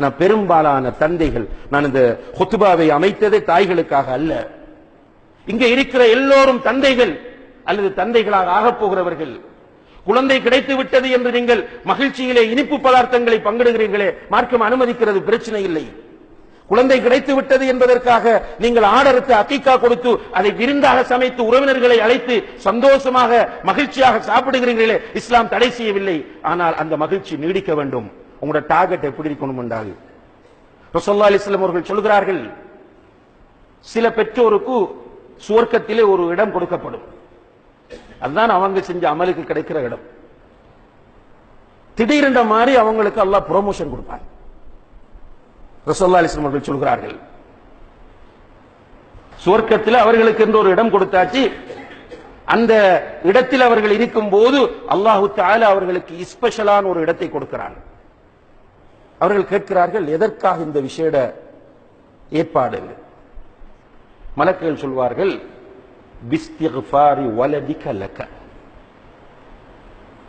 ஆனா பெரும்பாலான தந்தைகள் நான் இந்த ஹொத்துபாவை அமைத்ததே தாய்களுக்காக அல்ல. இங்க இருக்கிற எல்லோரும் தந்தைகள் அல்லது தந்தைகளாக ஆகப் போகிறவர்கள். குழந்தை கிடைத்து விட்டது என்று நீங்கள் மகிழ்ச்சியிலே இனிப்பு பதார்த்தங்களை பங்கிடுகிறீர்களே மார்க்கம் அனுமதிக்கிறது பிரச்சனை இல்லை. குழந்தை கிடைத்து விட்டது என்பதற்காக நீங்கள் ஆடறுத்து அக்கிக்கா கொடுத்து அதை விருந்தாக சமைத்து உறவினர்களை அழைத்து சந்தோஷமாக மகிழ்ச்சியாக சாப்பிடுகிறீர்களே இஸ்லாம் தடை செய்யவில்லை. ஆனால் அந்த மகிழ்ச்சி நீடிக்க வேண்டும். உங்களோட டார்கெட் எப்படி இருக்கணும் என்றால் ரசோல்லா அலிஸ்லாம் அவர்கள் சொல்கிறார்கள் சில பெற்றோருக்கு சுவர்க்கத்திலே ஒரு இடம் கொடுக்கப்படும். அதுதான் அவங்க செஞ்ச அமலுக்கு கிடைக்கிற இடம். திடீரென்ற மாதிரி அவங்களுக்கு அல்லாஹ் ப்ரொமோஷன் கொடுப்பார். ரசோல்லா அலிஸ்லாம் அவர்கள் சொல்கிறார்கள் சுவர்க்கத்தில் அவர்களுக்கு என்று ஒரு இடம் கொடுத்தாச்சு அந்த இடத்தில் அவர்கள் இருக்கும் போது அல்லாஹு தால அவர்களுக்கு ஸ்பெஷலான ஒரு இடத்தை கொடுக்கிறான். அவர்கள் கேட்கிறார்கள் எதற்காக இந்த விசேட ஏற்பாடு? மலக்குகள் சொல்வார்கள் பிஸ்திஃபாரி வலதி கலக்க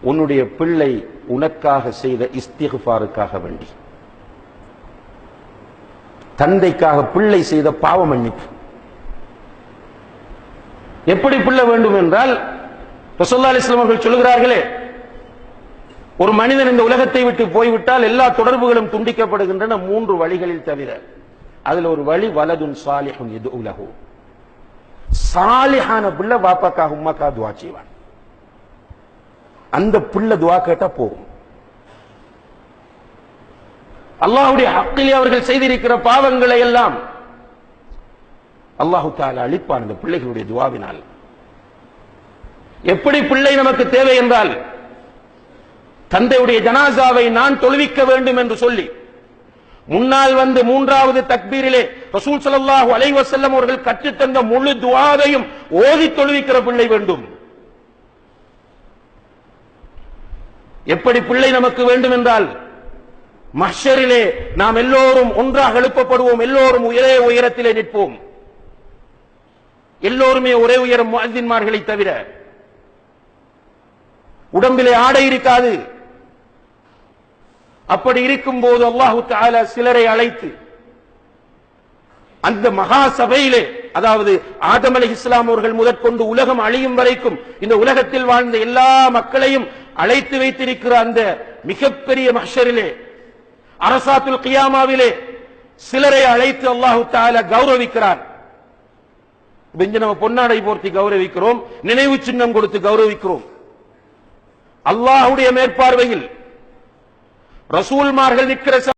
உன்னுடைய பிள்ளை உனக்காக செய்த இஸ்திஃபாருக்காக வேண்டி. தந்தைக்காக பிள்ளை செய்த பாவ மன்னிப்பு. எப்படி பிள்ளை வேண்டும் என்றால் ரசோல்லா அலிஸ்லாம் அவர்கள் சொல்கிறார்களே ஒரு மனிதன் இந்த உலகத்தை விட்டு போய்விட்டால் எல்லா தொடர்புகளும் துண்டிக்கப்படுகின்றன மூன்று வழிகளில் தவிர. அதுல ஒரு வழி வலதுன் சாலிஹுன் இது உலகு சாலிஹான பிள்ளை வாப்பாக்காக உமாக்கா துவா செய்வான். அந்த பிள்ளை துவா கேட்டா போகும். அல்லாஹுடைய ஹக்கிலே அவர்கள் செய்திருக்கிற பாவங்களை எல்லாம் அல்லாஹு தால அழிப்பான் இந்த பிள்ளைகளுடைய துவாவினால். எப்படி பிள்ளை நமக்கு தேவை என்றால் தந்தையுடைய ஜனாசாவை நான் தொழுவிக்க வேண்டும் என்று சொல்லி முன்னால் வந்து மூன்றாவது தக்பீரிலே ரசூல் ஸல்லல்லாஹு அலைவசல்லம் அவர்கள் கற்றுத்தந்த முழு துஆவையும் ஓதி தொழுவிக்கிற பிள்ளை வேண்டும். எப்படி பிள்ளை நமக்கு வேண்டும் என்றால் மஷரிலே நாம் எல்லோரும் ஒன்றாக எழுப்பப்படுவோம் எல்லோரும் ஒரே உயரத்திலே நிற்போம். எல்லோருமே ஒரே உயரம் முஅத்தின்மார்களை தவிர உடம்பிலே ஆடை இருக்காது. அப்படி இருக்கும் போது அல்லாஹு சிலரை அழைத்து அந்த மகா சபையிலே அதாவது ஆதம் அலி இஸ்லாம் அவர்கள் முதற்கொண்டு உலகம் அழியும் வரைக்கும் இந்த உலகத்தில் வாழ்ந்த எல்லா மக்களையும் அழைத்து வைத்திருக்கிற அந்த மிகப்பெரிய மஷரிலே அரசாத்துல் கியாமாவிலே சிலரை அழைத்து அல்லாஹு தால கௌரவிக்கிறார். இங்க நம்ம பொன்னாடை போர்த்தி கௌரவிக்கிறோம் நினைவு சின்னம் கொடுத்து கௌரவிக்கிறோம். அல்லாஹுடைய மேற்பார்வையில் ரசூல்மார்கள் நிற்கிற